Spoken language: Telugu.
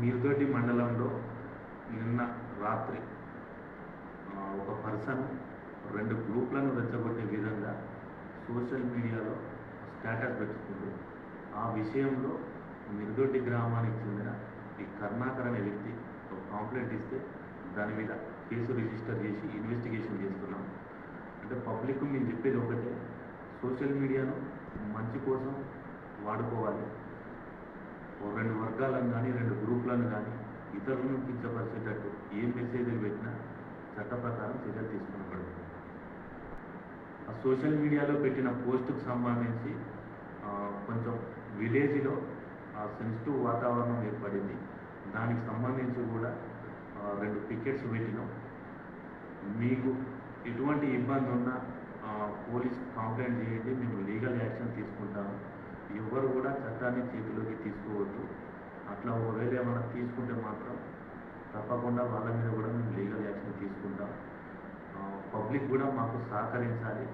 మీర్గడ్డి మండలంలో నిన్న రాత్రి ఒక పర్సన్ రెండు గ్రూప్లను రెచ్చగొట్టే విధంగా సోషల్ మీడియాలో స్టేటస్ పెట్టుకుంటూ ఆ విషయంలో మిర్గొడ్డి గ్రామానికి చెందిన ఈ కర్ణాకర్ అనే వ్యక్తి ఒక కాంప్లైంట్ ఇస్తే దాని మీద కేసు రిజిస్టర్ చేసి ఇన్వెస్టిగేషన్ చేస్తున్నాం. అంటే పబ్లిక్ మేము చెప్పేది ఒకటే సోషల్ మీడియాను మంచి కోసం వాడుకోవాలి. వర్గాలను కానీ రెండు గ్రూపులను కానీ ఇతరులను కించపరిచేటట్టు ఏ మెసేజ్లు పెట్టినా చట్ట ప్రకారం చర్యలు తీసుకునబడుతుంది ఆ సోషల్ మీడియాలో పెట్టిన పోస్టుకు సంబంధించి కొంచెం విలేజ్లో సెన్సిటివ్ వాతావరణం ఏర్పడింది. దానికి సంబంధించి కూడా రెండు పికెట్స్ పెట్టినాం. మీకు ఎటువంటి ఇబ్బంది ఉన్నా పోలీస్ కంప్లైంట్ చేయండి మేము లీగల్ యాక్షన్ తీసుకుంటాము. ఎవరు కూడా చట్టాన్ని చేతిలోకి తీసుకోవద్దు. చర్య మనం తీసుకుంటే మాత్రం తప్పకుండా వాళ్ళ మీద కూడా మేము లీగల్ యాక్షన్ తీసుకుంటాం. పబ్లిక్ కూడా మాకు సహకరించాలి.